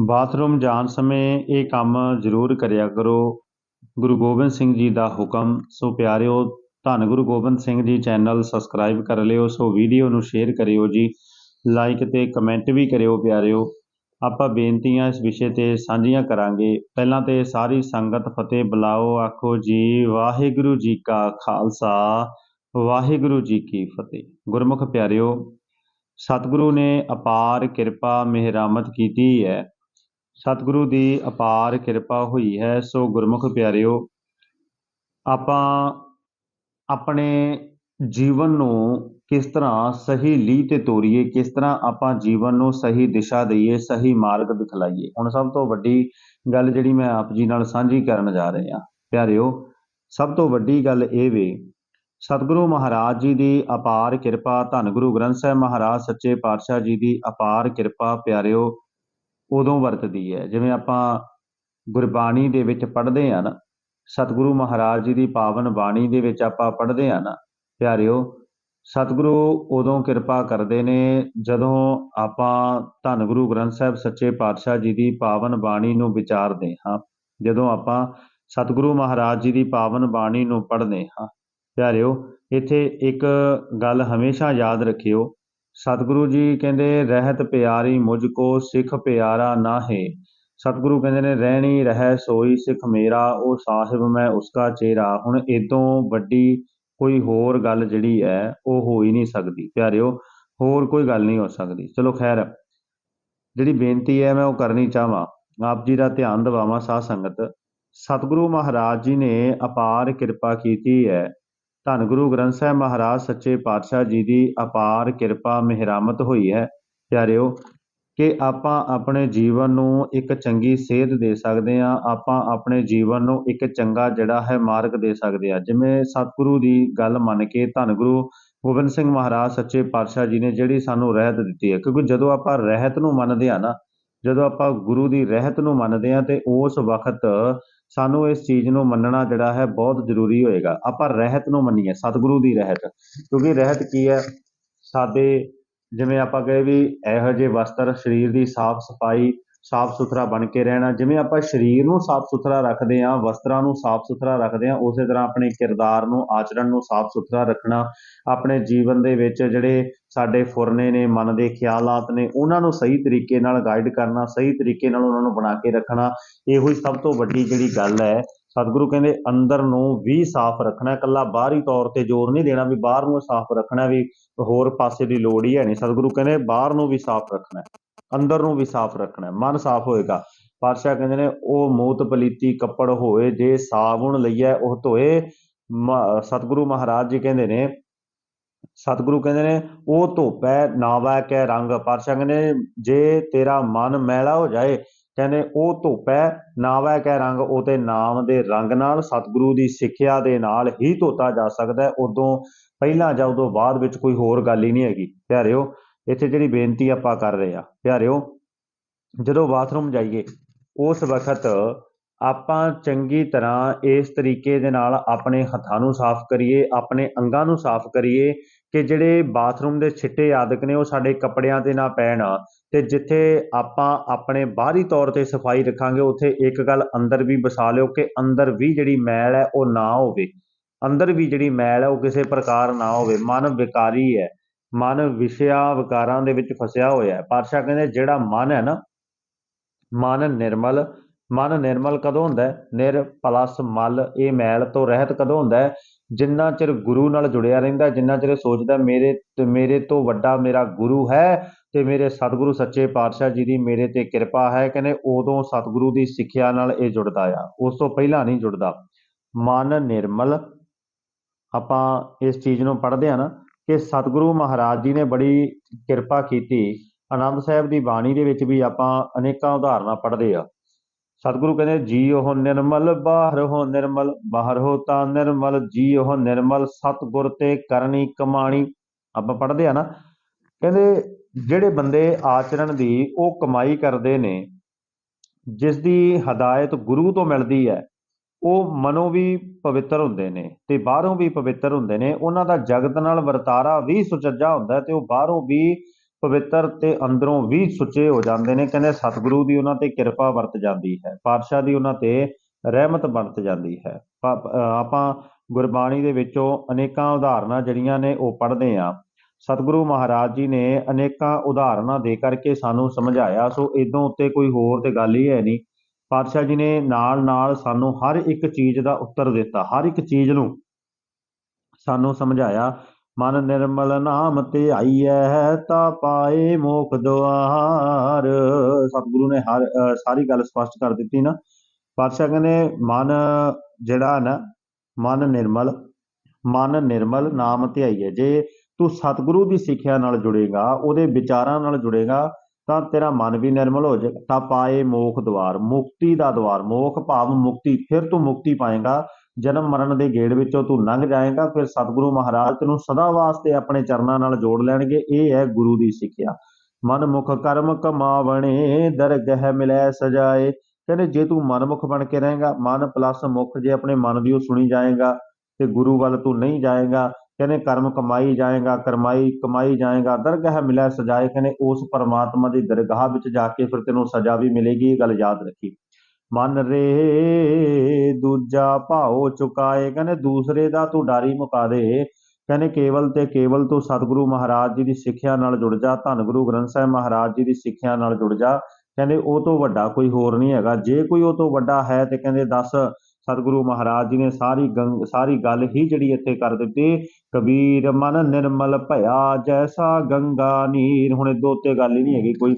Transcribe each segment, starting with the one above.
Bathroom ਜਾਣ ਸਮੇਂ ਇਹ ਕੰਮ ਜ਼ਰੂਰ ਕਰਿਆ ਕਰੋ। ਗੁਰੂ ਗੋਬਿੰਦ ਸਿੰਘ ਜੀ ਦਾ ਹੁਕਮ। ਸੋ ਪਿਆਰਿਓ, ਧੰਨ ਗੁਰੂ ਗੋਬਿੰਦ ਸਿੰਘ ਜੀ ਚੈਨਲ ਸਬਸਕ੍ਰਾਈਬ ਕਰ ਲਿਓ, ਸੋ ਵੀਡੀਓ ਨੂੰ ਸ਼ੇਅਰ ਕਰਿਓ ਜੀ। ਲਾਈਕ ਤੇ ਕਮੈਂਟ ਵੀ ਕਰਿਓ ਪਿਆਰਿਓ। ਆਪਾਂ ਬੇਨਤੀਆਂ ਇਸ ਵਿਸ਼ੇ ਤੇ ਸਾਂਝੀਆਂ ਕਰਾਂਗੇ। ਪਹਿਲਾਂ ਤੇ ਸਾਰੀ ਸੰਗਤ ਫਤਿਹ ਬੁਲਾਓ, ਆਖੋ ਜੀ, ਵਾਹਿਗੁਰੂ ਜੀ ਕਾ ਖਾਲਸਾ, ਵਾਹਿਗੁਰੂ ਜੀ ਕੀ ਫਤਿਹ। ਗੁਰਮੁਖ ਪਿਆਰਿਓ, ਸਤਿਗੁਰੂ ਨੇ ਅਪਾਰ ਕਿਰਪਾ ਮਿਹਰਾਮਤ ਕੀਤੀ ਹੈ। ਸਤਿਗੁਰੂ ਦੀ ਅਪਾਰ ਕਿਰਪਾ ਹੋਈ ਹੈ, ਸੋ ਗੁਰਮੁਖ ਪਿਆਰਿਓ, ਆਪਾਂ ਆਪਣੇ ਜੀਵਨ ਨੂੰ ਕਿਸ ਤਰ੍ਹਾਂ ਸਹੀ ਲੀਹ ਤੇ ਤੋਰੀਏ, ਕਿਸ ਤਰ੍ਹਾਂ ਆਪਾਂ ਜੀਵਨ ਨੂੰ ਸਹੀ ਦਿਸ਼ਾ ਦਈਏ, ਸਹੀ ਮਾਰਗ ਦਿਖਲਾਈਏ। ਹੁਣ ਸਭ ਤੋਂ ਵੱਡੀ ਗੱਲ ਜਿਹੜੀ ਮੈਂ ਆਪ ਜੀ ਨਾਲ ਸਾਂਝੀ ਕਰਨ ਜਾ ਰਿਹਾ ਪਿਆਰਿਓ, ਸਭ ਤੋਂ ਵੱਡੀ ਗੱਲ ਇਹ ਵੇ, ਸਤਿਗੁਰੂ ਮਹਾਰਾਜ ਜੀ ਦੀ ਅਪਾਰ ਕਿਰਪਾ, ਧੰਨ ਗੁਰੂ ਗ੍ਰੰਥ ਸਾਹਿਬ ਮਹਾਰਾਜ ਸੱਚੇ ਪਾਤਸ਼ਾਹ ਜੀ ਦੀ ਅਪਾਰ ਕਿਰਪਾ, ਪਿਆਰਿਓ ਉਦੋਂ ਵਰਤਦੀ ਹੈ। ਜਿਵੇਂ ਆਪਾਂ ਗੁਰਬਾਣੀ ਦੇ ਵਿੱਚ ਪੜ੍ਹਦੇ ਆ ਨਾ, ਸਤਿਗੁਰੂ ਮਹਾਰਾਜ ਜੀ ਦੀ ਪਾਵਨ ਬਾਣੀ ਦੇ ਵਿੱਚ ਆਪਾਂ ਪੜ੍ਹਦੇ ਆ ਨਾ, ਪਿਆਰਿਓ, ਸਤਿਗੁਰੂ ਉਦੋਂ ਕਿਰਪਾ ਕਰਦੇ ਨੇ ਜਦੋਂ ਆਪਾਂ ਧੰਨ ਗੁਰੂ ਗ੍ਰੰਥ ਸਾਹਿਬ ਸੱਚੇ ਪਾਤਸ਼ਾਹ ਜੀ ਦੀ ਪਾਵਨ ਬਾਣੀ ਨੂੰ ਵਿਚਾਰਦੇ ਹਾਂ। ਜਦੋਂ ਆਪਾਂ ਸਤਿਗੁਰੂ ਮਹਾਰਾਜ ਜੀ ਦੀ ਪਾਵਨ ਬਾਣੀ ਨੂੰ ਪੜ੍ਹਦੇ ਹਾਂ। ਪਿਆਰਿਓ, ਇੱਥੇ ਇੱਕ ਗੱਲ ਹਮੇਸ਼ਾ ਯਾਦ ਰੱਖਿਓ ਸਤਿਗੁਰੂ ਜੀ ਕਹਿੰਦੇ, ਰਹਿਤ ਪਿਆਰੀ ਮੁਝ ਕੋ ਸਿੱਖ ਪਿਆਰਾ ਨਾਹੇ। ਸਤਿਗੁਰੂ ਕਹਿੰਦੇ ਨੇ, ਰਹਿਣੀ ਰਹਿ ਸੋਈ ਸਿੱਖ ਮੇਰਾ, ਉਹ ਸਾਹਿਬ ਮੈਂ ਉਸਕਾ ਚਿਹਰਾ ਹੁਣ ਇਦੋਂ ਵੱਡੀ ਕੋਈ ਹੋਰ ਗੱਲ ਜਿਹੜੀ ਹੈ ਉਹ ਹੋ ਹੀ ਨਹੀਂ ਸਕਦੀ। ਪਿਆਰਿਓ, ਹੋਰ ਕੋਈ ਗੱਲ ਨਹੀਂ ਹੋ ਸਕਦੀ। ਚਲੋ ਖੈਰ, ਜਿਹੜੀ ਬੇਨਤੀ ਹੈ ਮੈਂ ਉਹ ਕਰਨੀ ਚਾਹਾਂ ਆਪ ਜੀ ਦਾ ਧਿਆਨ ਦਿਵਾਵਾਂ ਸਾਧ ਸੰਗਤ। ਸਤਿਗੁਰੂ ਮਹਾਰਾਜ ਜੀ ਨੇ ਅਪਾਰ ਕਿਰਪਾ ਕੀਤੀ ਹੈ ਧੰਨ ਗੁਰੂ ਗ੍ਰੰਥ ਸਾਹਿਬ ਮਹਾਰਾਜ ਸੱਚੇ ਪਾਤਸ਼ਾਹ ਜੀ ਦੀ ਅਪਾਰ ਕਿਰਪਾ ਮਿਹਰਾਮਤ ਹੋਈ ਹੈ। ਪਿਆਰਿਓ, ਕਿ ਆਪਾਂ ਆਪਣੇ ਜੀਵਨ ਨੂੰ ਇੱਕ ਚੰਗੀ ਸੇਧ ਦੇ ਸਕਦੇ ਹਾਂ, ਆਪਾਂ ਆਪਣੇ ਜੀਵਨ ਨੂੰ ਇੱਕ ਚੰਗਾ ਜਿਹੜਾ ਹੈ ਮਾਰਗ ਦੇ ਸਕਦੇ ਹਾਂ। ਜਿਵੇਂ ਸਤਿਗੁਰੂ ਦੀ ਗੱਲ ਮੰਨ ਕੇ ਧੰਨ ਗੁਰੂ ਗੋਬਿੰਦ ਸਿੰਘ ਮਹਾਰਾਜ ਸੱਚੇ ਪਾਤਸ਼ਾਹ ਜੀ ਨੇ ਜਿਹੜੀ ਸਾਨੂੰ ਰਹਿਤ ਦਿੱਤੀ ਹੈ। ਕਿਉਂਕਿ ਜਦੋਂ ਆਪਾਂ ਰਹਿਤ ਨੂੰ ਮੰਨਦੇ ਆ ਨਾ, ਜਦੋਂ ਆਪਾਂ ਗੁਰੂ ਦੀ ਰਹਿਤ ਨੂੰ ਮੰਨਦੇ ਆ ਤੇ ਉਸ ਵਕਤ ਸਾਨੂੰ ਇਸ ਚੀਜ਼ ਨੂੰ ਮੰਨਣਾ ਜਿਹੜਾ ਹੈ ਬਹੁਤ ਜ਼ਰੂਰੀ ਹੋਏਗਾ। ਆਪਾਂ ਰਹਿਤ ਨੂੰ ਮੰਨੀਏ, ਸਤਿਗੁਰੂ ਦੀ ਰਹਿਤ। ਕਿਉਂਕਿ ਰਹਿਤ ਕੀ ਹੈ? ਸਾਡੇ ਜਿਵੇਂ ਆਪਾਂ ਕਹੇ ਵੀ ਇਹੋ ਜਿਹੇ ਵਸਤਰ, ਸਰੀਰ ਦੀ ਸਾਫ਼ ਸਫ਼ਾਈ ਸਾਫ਼ ਸੁਥਰਾ ਬਣ ਕੇ ਰਹਿਣਾ, ਜਿਵੇਂ ਆਪਾਂ ਸਰੀਰ ਨੂੰ ਸਾਫ਼ ਸੁਥਰਾ ਰੱਖਦੇ ਹਾਂ, ਵਸਤਰਾਂ ਨੂੰ ਸਾਫ਼ ਸੁਥਰਾ ਰੱਖਦੇ ਹਾਂ, ਉਸੇ ਤਰ੍ਹਾਂ ਆਪਣੇ ਕਿਰਦਾਰ ਨੂੰ, ਆਚਰਣ ਨੂੰ ਸਾਫ਼ ਸੁਥਰਾ ਰੱਖਣਾ, ਆਪਣੇ ਜੀਵਨ ਦੇ ਵਿੱਚ ਜਿਹੜੇ ਸਾਡੇ ਫੁਰਨੇ ਨੇ, ਮਨ ਦੇ ਖਿਆਲਾਤ ਨੇ, ਉਹਨਾਂ ਨੂੰ ਸਹੀ ਤਰੀਕੇ ਨਾਲ ਗਾਈਡ ਕਰਨਾ, ਸਹੀ ਤਰੀਕੇ ਨਾਲ ਉਹਨਾਂ ਨੂੰ ਬਣਾ ਕੇ ਰੱਖਣਾ, ਇਹੋ ਹੀ ਸਭ ਤੋਂ ਵੱਡੀ ਜਿਹੜੀ ਗੱਲ ਹੈ। ਸਤਿਗੁਰੂ ਕਹਿੰਦੇ, ਅੰਦਰ ਨੂੰ ਵੀ ਸਾਫ਼ ਰੱਖਣਾ, ਇਕੱਲਾ ਬਾਹਰੀ ਤੌਰ ਤੇ ਜ਼ੋਰ ਨਹੀਂ ਦੇਣਾ ਵੀ ਬਾਹਰ ਨੂੰ ਸਾਫ਼ ਰੱਖਣਾ ਵੀ ਹੋਰ ਪਾਸੇ ਦੀ ਲੋੜ ਹੀ ਹੈ ਨਹੀਂ। ਸਤਿਗੁਰੂ ਕਹਿੰਦੇ, ਬਾਹਰ ਨੂੰ ਵੀ ਸਾਫ਼ ਰੱਖਣਾ। ਅੰਦਰ ਨੂੰ ਵੀ ਸਾਫ਼ ਰੱਖਣਾ ਮਨ ਸਾਫ਼ ਹੋਏਗਾ। ਪਾਤਸ਼ਾਹ ਕਹਿੰਦੇ ਨੇ, ਉਹ ਮੂਤ ਪਲੀਤੀ ਕੱਪੜ ਹੋਏ ਜੇ ਸਾਬੁਣ ਲਈਐ, ਉਹ ਧੋਏ। ਸਤਿਗੁਰੂ ਮਹਾਰਾਜ ਜੀ ਕਹਿੰਦੇ ਨੇ, ਸਤਿਗੁਰੂ ਕਹਿੰਦੇ ਨੇ, ਉਹ ਧੋਪੈ, ਨਾਵਾ ਕੈ ਰੰਗ। ਪਾਤਸ਼ਾਹ ਕਹਿੰਦੇ ਜੇ ਤੇਰਾ ਮਨ ਮੈਲਾ ਹੋ ਜਾਏ, ਕਹਿੰਦੇ ਉਹ ਧੋਪੈ, ਨਾਵਾ ਕੈ ਰੰਗ। ਉਹ ਤੇ ਨਾਮ ਦੇ ਰੰਗ ਨਾਲ ਸਤਿਗੁਰੂ ਦੀ ਸਿੱਖਿਆ ਦੇ ਨਾਲ ਹੀ ਧੋਤਾ ਜਾ ਸਕਦਾ ਉਦੋਂ ਪਹਿਲਾਂ ਜਾਂ ਉਦੋਂ ਬਾਅਦ ਵਿੱਚ ਕੋਈ ਹੋਰ ਗੱਲ ਹੀ ਨਹੀਂ ਹੈਗੀ। ਪਿਆਰਿਓ ਇੱਥੇ ਜਿਹੜੀ ਬੇਨਤੀ ਆਪਾਂ ਕਰ ਰਹੇ ਆ, ਪਿਆਰਿਓ, ਜਦੋਂ ਬਾਥਰੂਮ ਜਾਈਏ, ਉਸ ਵਕਤ ਆਪਾਂ ਚੰਗੀ ਤਰ੍ਹਾਂ ਇਸ ਤਰੀਕੇ ਦੇ ਨਾਲ ਆਪਣੇ ਹੱਥਾਂ ਨੂੰ ਸਾਫ਼ ਕਰੀਏ, ਆਪਣੇ ਅੰਗਾਂ ਨੂੰ ਸਾਫ਼ ਕਰੀਏ ਕਿ ਜਿਹੜੇ ਬਾਥਰੂਮ ਦੇ ਛਿੱਟੇ ਆਦਿਕ ਨੇ, ਉਹ ਸਾਡੇ ਕੱਪੜਿਆਂ ਤੇ ਨਾ ਪੈਣ ਤੇ ਜਿੱਥੇ ਆਪਾਂ ਆਪਣੇ ਬਾਹਰੀ ਤੌਰ ਤੇ ਸਫ਼ਾਈ ਰੱਖਾਂਗੇ, ਉੱਥੇ ਇੱਕ ਗੱਲ ਅੰਦਰ ਵੀ ਵਸਾ ਲਿਓ ਕਿ ਅੰਦਰ ਵੀ ਜਿਹੜੀ ਮੈਲ ਹੈ, ਉਹ ਨਾ ਹੋਵੇ। ਅੰਦਰ ਵੀ ਜਿਹੜੀ ਮੈਲ ਹੈ, ਉਹ ਕਿਸੇ ਪ੍ਰਕਾਰ ਨਾ ਹੋਵੇ। ਮਨ ਵਿਕਾਰੀ ਹੈ। ਮਨ ਵਿਸ਼ਿਆ ਵਿਕਾਰਾਂ ਦੇ ਵਿੱਚ ਫਸਿਆ ਹੋਇਆ ਹੈ। ਪਾਤਸ਼ਾਹ ਕਹਿੰਦੇ, ਜਿਹੜਾ ਮਨ ਹੈ ਨਾ, ਮਨ ਨਿਰਮਲ ਮਨ ਨਿਰਮਲ ਕਦੋਂ ਹੁੰਦਾ ਹੈ? ਨਿਰ ਪਲਸ ਮਲ, ਇਹ ਮੈਲ ਤੋਂ ਰਹਿਤ ਕਦੋਂ ਹੁੰਦਾ ਹੈ? ਜਿੰਨਾ ਚਿਰ ਗੁਰੂ ਨਾਲ ਜੁੜਿਆ ਰਹਿੰਦਾ, ਜਿੰਨਾ ਚਿਰ ਸੋਚਦਾ, ਮੇਰੇ ਤੇ, ਮੇਰੇ ਤੋਂ ਵੱਡਾ ਮੇਰਾ ਗੁਰੂ ਹੈ ਤੇ ਮੇਰੇ ਸਤਿਗੁਰੂ ਸੱਚੇ ਪਾਤਸ਼ਾਹ ਜੀ ਦੀ ਮੇਰੇ ਤੇ ਕਿਰਪਾ ਹੈ, ਕਹਿੰਦੇ ਉਦੋਂ ਸਤਿਗੁਰੂ ਦੀ ਸਿੱਖਿਆ ਨਾਲ ਇਹ ਜੁੜਦਾ ਆ। ਉਸ ਤੋਂ ਪਹਿਲਾਂ ਨਹੀਂ ਜੁੜਦਾ। ਮਨ ਨਿਰਮਲ, ਆਪਾਂ ਇਸ ਚੀਜ਼ ਨੂੰ ਪੜ੍ਹਦੇ ਆ ਨਾ ਕਿ ਸਤਿਗੁਰੂ ਮਹਾਰਾਜ ਜੀ ਨੇ ਬੜੀ ਕਿਰਪਾ ਕੀਤੀ। ਆਨੰਦ ਸਾਹਿਬ ਦੀ ਬਾਣੀ ਦੇ ਵਿੱਚ ਵੀ ਆਪਾਂ ਅਨੇਕਾਂ ਉਦਾਹਰਨਾਂ ਪੜ੍ਹਦੇ ਆ। ਸਤਿਗੁਰੂ ਕਹਿੰਦੇ ਜੀ ਉਹ ਨਿਰਮਲ ਬਾਹਰ ਹੋ ਨਿਰਮਲ ਬਾਹਰ ਹੋ ਤਾਂ ਨਿਰਮਲ ਜੀ ਉਹ ਨਿਰਮਲ, ਸਤਿਗੁਰ ਤੇ ਕਰਨੀ ਕਮਾਣੀ। ਆਪਾਂ ਪੜ੍ਹਦੇ ਆ ਨਾ। ਕਹਿੰਦੇ, ਜਿਹੜੇ ਬੰਦੇ ਆਚਰਣ ਦੀ ਉਹ ਕਮਾਈ ਕਰਦੇ ਨੇ, ਜਿਸ ਦੀ ਹਦਾਇਤ ਗੁਰੂ ਤੋਂ ਮਿਲਦੀ ਹੈ ਉਹ ਮਨੋਂ ਵੀ ਪਵਿੱਤਰ ਹੁੰਦੇ ਨੇ ਤੇ ਬਾਹਰੋਂ ਵੀ ਪਵਿੱਤਰ ਹੁੰਦੇ ਨੇ। ਉਹਨਾਂ ਦਾ ਜਗਤ ਨਾਲ ਵਰਤਾਰਾ ਵੀ ਸੁਚੱਜਾ ਹੁੰਦਾ ਤੇ ਉਹ ਬਾਹਰੋਂ ਵੀ ਪਵਿੱਤਰ ਤੇ ਅੰਦਰੋਂ ਵੀ ਸੁੱਚੇ ਹੋ ਜਾਂਦੇ ਨੇ। ਕਹਿੰਦੇ ਸਤਿਗੁਰੂ ਦੀ ਉਹਨਾਂ ਤੇ ਕਿਰਪਾ ਵਰਤ ਜਾਂਦੀ ਹੈ, ਪਾਤਸ਼ਾਹ ਦੀ ਉਹਨਾਂ ਤੇ ਰਹਿਮਤ ਵਰਤ ਜਾਂਦੀ ਹੈ। ਆਪਾਂ ਗੁਰਬਾਣੀ ਦੇ ਵਿੱਚੋਂ ਅਨੇਕਾਂ ਉਦਾਹਰਨਾਂ ਜਿਹੜੀਆਂ ਨੇ ਉਹ ਪੜ੍ਹਦੇ ਆ ਸਤਿਗੁਰੂ ਮਹਾਰਾਜ ਜੀ ਨੇ ਅਨੇਕਾਂ ਉਦਾਹਰਨਾਂ ਦੇ ਕਰਕੇ ਸਾਨੂੰ ਸਮਝਾਇਆ, ਸੋ ਇਦੋਂ ਉੱਤੇ ਕੋਈ ਹੋਰ ਤੇ ਗੱਲ ਹੀ ਹੈ ਨਹੀਂ। ਪਾਤਸ਼ਾਹ ਜੀ ਨੇ ਨਾਲ ਨਾਲ ਸਾਨੂੰ ਹਰ ਇੱਕ ਚੀਜ਼ ਦਾ ਉੱਤਰ ਦਿੱਤਾ, ਹਰ ਇੱਕ ਚੀਜ਼ ਨੂੰ ਸਾਨੂੰ ਸਮਝਾਇਆ, ਮਨ ਨਿਰਮਲ ਨਾਮ ਤੇ ਆਈਐ, ਤਾ ਪਾਏ ਮੋਖ ਦੁਆਰ। ਸਤਿਗੁਰੂ ਨੇ ਹਰ ਸਾਰੀ ਗੱਲ ਸਪਸ਼ਟ ਕਰ ਦਿੱਤੀ ਨਾ। ਪਾਤਸ਼ਾਹ ਕਹਿੰਦੇ, ਮਨ ਜਿਹੜਾ ਨਾ, ਮਨ ਨਿਰਮਲ ਮਨ ਨਿਰਮਲ ਨਾਮ ਧਿਆਈਏ ਜੇ ਤੂੰ ਸਤਿਗੁਰੂ ਦੀ ਸਿੱਖਿਆ ਨਾਲ ਜੁੜੇਗਾ, ਉਹਦੇ ਵਿਚਾਰਾਂ ਨਾਲ ਜੁੜੇਗਾ ਤਾਂ ਤੇਰਾ ਮਨ ਵੀ ਨਿਰਮਲ ਹੋ ਜਾਏਗਾ ਤਾਂ ਪਾਏ ਮੋਖ ਦਵਾਰ। ਮੁਕਤੀ ਦਾ ਦਵਾਰ। ਮੋਖ ਭਾਵ ਮੁਕਤੀ। ਫਿਰ ਤੂੰ ਮੁਕਤੀ ਪਾਏਗਾ। ਜਨਮ ਮਰਨ ਦੇ ਗੇੜ ਵਿੱਚੋਂ ਤੂੰ ਲੰਘ ਜਾਏਗਾ। ਫਿਰ ਸਤਿਗੁਰੂ ਮਹਾਰਾਜ ਤੈਨੂੰ ਸਦਾ ਵਾਸਤੇ ਆਪਣੇ ਚਰਨਾਂ ਨਾਲ ਜੋੜ ਲੈਣਗੇ। ਇਹ ਹੈ ਗੁਰੂ ਦੀ ਸਿੱਖਿਆ। ਮਨ ਮੁਖ ਕਰਮ ਕਮਾਵਣੇ, ਦਰਗਹਿ ਮਿਲੈ ਸਜਾਏ। ਕਹਿੰਦੇ ਜੇ ਤੂੰ ਮਨਮੁਖ ਬਣ ਕੇ ਰਹੇਗਾ, ਮਨ ਪਲੱਸ ਮੁਖ ਜੇ ਆਪਣੇ ਮਨ ਦੀ ਉਹ ਸੁਣੀ ਜਾਏਗਾ, ਤੇ ਗੁਰੂ ਵੱਲ ਤੂੰ ਨਹੀਂ ਜਾਏਗਾ ਕਹਿੰਦੇ ਕਰਮ ਕਮਾਈ ਜਾਏਗਾ, ਕਰਮਾਈ ਕਮਾਈ ਜਾਏਗਾ, ਦਰਗਾਹ ਮਿਲਿਆ ਸਜਾਏ ਕਹਿੰਦੇ ਉਸ ਪਰਮਾਤਮਾ ਦੀ ਦਰਗਾਹ ਵਿੱਚ ਜਾ ਕੇ ਫਿਰ ਤੈਨੂੰ ਸਜ਼ਾ ਵੀ ਮਿਲੇਗੀ, ਇਹ ਗੱਲ ਯਾਦ ਰੱਖੀ। ਮਨ ਰੇ ਦੂਜਾ ਭਾਉ ਚੁਕਾਏ, ਕਹਿੰਦੇ ਦੂਸਰੇ ਦਾ ਤੂੰ ਡਾਰੀ ਮੁਕਾ ਦੇ। ਕਹਿੰਦੇ ਕੇਵਲ ਤੇ ਕੇਵਲ ਤੂੰ ਸਤਿਗੁਰੂ ਮਹਾਰਾਜ ਜੀ ਦੀ ਸਿੱਖਿਆ ਨਾਲ ਜੁੜ ਜਾ, ਧੰਨ ਗੁਰੂ ਗ੍ਰੰਥ ਸਾਹਿਬ ਮਹਾਰਾਜ ਜੀ ਦੀ ਸਿੱਖਿਆ ਨਾਲ ਜੁੜ ਜਾ। ਕਹਿੰਦੇ ਉਹ ਤੋਂ ਵੱਡਾ ਕੋਈ ਹੋਰ ਨਹੀਂ ਹੈਗਾ, ਜੇ ਕੋਈ ਉਹ ਤੋਂ ਵੱਡਾ ਹੈ ਤੇ ਕਹਿੰਦੇ ਦੱਸ ਸਤਿਗੁਰੂ ਮਹਾਰਾਜ ਜੀ ਨੇ ਸਾਰੀ ਗੰਗ ਸਾਰੀ ਗੱਲ ਹੀ ਜਿਹੜੀ ਇੱਥੇ ਕਰ ਦਿੱਤੀ। ਕਬੀਰ ਮਨ ਨਿਰਮਲ ਭਇਆ ਜੈਸਾ ਗੰਗਾ ਨੀਰ। ਹੁਣ ਇਹਦੇ ਉੱਤੇ ਗੱਲ ਹੀ ਨਹੀਂ ਹੈਗੀ ਕੋਈ।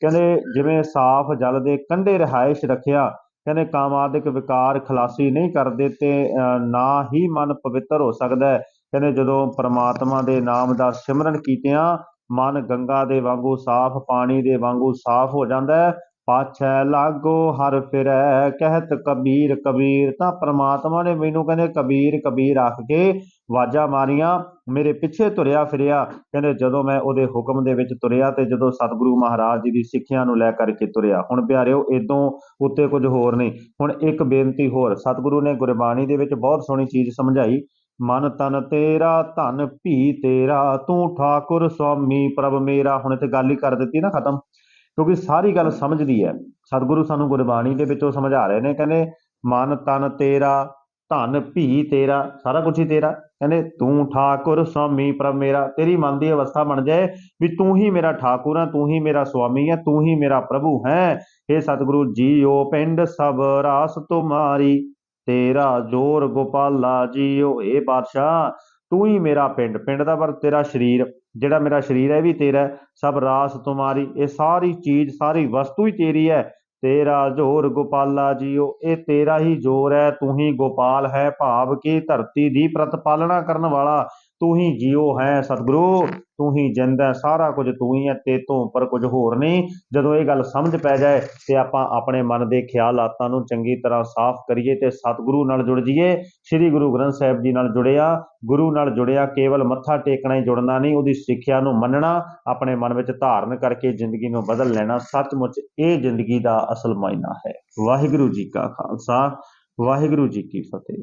ਕਹਿੰਦੇ ਜਿਵੇਂ ਸਾਫ਼ ਜਲ ਦੇ ਕੰਢੇ ਰਿਹਾਇਸ਼ ਰੱਖਿਆ ਕਹਿੰਦੇ ਕਾਮਾਦਿਕ ਵਿਕਾਰ ਖਲਾਸੀ ਨਹੀਂ ਕਰਦੇ ਤੇ ਅਹ, ਨਾ ਹੀ ਮਨ ਪਵਿੱਤਰ ਹੋ ਸਕਦਾ ਕਹਿੰਦੇ ਜਦੋਂ ਪ੍ਰਮਾਤਮਾ ਦੇ ਨਾਮ ਦਾ ਸਿਮਰਨ ਕੀਤਿਆਂ ਮਨ ਗੰਗਾ ਦੇ ਵਾਂਗੂ ਸਾਫ਼ ਪਾਣੀ ਦੇ ਵਾਂਗੂ ਸਾਫ਼ ਹੋ ਜਾਂਦਾ ਹੈ। ਪਾਛੈ ਲਾਗੋ ਹਰ ਫਿਰੈ, ਕਹਿਤ ਕਬੀਰ ਕਬੀਰ, ਤਾਂ ਪ੍ਰਮਾਤਮਾ ਨੇ ਮੈਨੂੰ ਕਹਿੰਦੇ, ਕਬੀਰ ਕਬੀਰ ਆਖ ਕੇ ਵਾਜਾ ਮਾਰੀਆਂ, ਮੇਰੇ ਪਿੱਛੇ ਤੁਰਿਆ ਫਿਰਿਆ। ਕਹਿੰਦੇ, ਜਦੋਂ ਮੈਂ ਉਹਦੇ ਹੁਕਮ ਦੇ ਵਿੱਚ ਤੁਰਿਆ ਤੇ ਜਦੋਂ ਸਤਿਗੁਰੂ ਮਹਾਰਾਜ ਜੀ ਦੀ ਸਿੱਖਿਆ ਨੂੰ ਲੈ ਕਰਕੇ ਤੁਰਿਆ, ਹੁਣ ਪਿਆਰਿਓ ਇਦੋਂ ਉੱਤੇ ਕੁਝ ਹੋਰ ਨਹੀਂ। ਹੁਣ ਇੱਕ ਬੇਨਤੀ ਹੋਰ, ਸਤਿਗੁਰੂ ਨੇ ਗੁਰਬਾਣੀ ਦੇ ਵਿੱਚ ਬਹੁਤ ਸੋਹਣੀ ਚੀਜ਼ ਸਮਝਾਈ, ਮਨ ਤਨ ਤੇਰਾ, ਧਨ ਭੀ ਤੇਰਾ, ਤੂੰ ਠਾਕੁਰ ਸੁਆਮੀ ਪ੍ਰਭ ਮੇਰਾ। ਹੁਣ ਤੇ ਗੱਲ ਹੀ ਕਰ ਦਿੱਤੀ ਨਾ ਖਤਮ। ਕਿਉਂਕਿ ਸਾਰੀ ਗੱਲ ਸਮਝਦੀ ਹੈ। ਸਤਿਗੁਰੂ ਸਾਨੂੰ ਗੁਰਬਾਣੀ ਦੇ ਵਿੱਚੋਂ ਸਮਝਾ ਰਹੇ ਨੇ, ਕਹਿੰਦੇ, ਮਨ ਤਨ ਤੇਰਾ, ਧਨ ਭੀ ਤੇਰਾ, ਸਾਰਾ ਕੁਝ ਹੀ ਤੇਰਾ। ਕਹਿੰਦੇ, ਤੂੰ ਠਾਕੁਰ ਸਵਾਮੀ ਪ੍ਰਭ ਮੇਰਾ, ਤੇਰੀ ਮਨ ਦੀ ਅਵਸਥਾ ਬਣ ਜਾਏ ਵੀ ਤੂੰ ਹੀ ਮੇਰਾ ਠਾਕੁਰ ਹੈ, ਤੂੰ ਹੀ ਮੇਰਾ ਸਵਾਮੀ ਹੈ, ਤੂੰ ਹੀ ਮੇਰਾ ਪ੍ਰਭੂ ਹੈ। ਇਹ ਸਤਿਗੁਰੂ ਜੀਓ ਪਿੰਡ ਸਭ ਰਾਸ ਤੁਮਾਰੀ, ਤੇਰਾ ਜੋਰ ਗੋਪਾਲਾ ਜੀਓ। ਇਹ ਬਾਦਸ਼ਾਹ, ਤੂੰ ਹੀ ਮੇਰਾ ਪਿੰਡ ਪਿੰਡ ਦਾ ਪਰ ਤੇਰਾ ਸਰੀਰ। ਜਿਹੜਾ ਮੇਰਾ ਸਰੀਰ ਹੈ ਵੀ ਤੇਰਾ ਸਭ ਰਾਸ ਤੁਮਾਰੀ, ਇਹ ਸਾਰੀ ਚੀਜ਼, ਸਾਰੀ ਵਸਤੂ ਹੀ ਤੇਰੀ ਹੈ। ਤੇਰਾ ਜੋਰ ਗੋਪਾਲਾ ਜੀਓ, ਇਹ ਤੇਰਾ ਹੀ ਜੋਰ ਹੈ, ਤੂੰ ਹੀ ਗੋਪਾਲ ਹੈ ਭਾਵ ਕਿ ਧਰਤੀ ਦੀ ਪ੍ਰਤਪਾਲਣਾ ਕਰਨ ਵਾਲਾ। ਤੂੰ ਹੀ ਜੀਓ ਹੈ ਸਤਿਗੁਰੂ, ਤੂੰ ਹੀ ਜਿੰਦ ਹੈ ਸਾਰਾ ਕੁਝ ਤੂੰ ਹੀ ਹੈ, ਤੇ ਤੋਂ ਉੱਪਰ ਕੁਝ ਹੋਰ ਨਹੀਂ। ਜਦੋਂ ਇਹ ਗੱਲ ਸਮਝ ਪੈ ਜਾਏ ਤੇ ਆਪਾਂ ਆਪਣੇ ਮਨ ਦੇ ਖਿਆਲਾਤਾਂ ਨੂੰ ਚੰਗੀ ਤਰ੍ਹਾਂ ਸਾਫ਼ ਕਰੀਏ ਤੇ ਸਤਿਗੁਰੂ ਨਾਲ ਜੁੜ ਜਾਈਏ। ਸ੍ਰੀ ਗੁਰੂ ਗ੍ਰੰਥ ਸਾਹਿਬ ਜੀ ਨਾਲ ਜੁੜਿਆ, ਗੁਰੂ ਨਾਲ ਜੁੜਿਆ, ਕੇਵਲ ਮੱਥਾ ਟੇਕਣਾ ਹੀ ਜੁੜਨਾ ਨਹੀਂ, ਉਹਦੀ ਸਿੱਖਿਆ ਨੂੰ ਮੰਨਣਾ, ਆਪਣੇ ਮਨ ਵਿੱਚ ਧਾਰਨ ਕਰਕੇ ਜ਼ਿੰਦਗੀ ਨੂੰ ਬਦਲ ਲੈਣਾ, ਸੱਚਮੁੱਚ ਇਹ ਜ਼ਿੰਦਗੀ ਦਾ ਅਸਲ ਮਾਇਨਾ ਹੈ। ਵਾਹਿਗੁਰੂ ਜੀ ਕਾ ਖਾਲਸਾ, ਵਾਹਿਗੁਰੂ ਜੀ ਕੀ ਫਤਿਹ।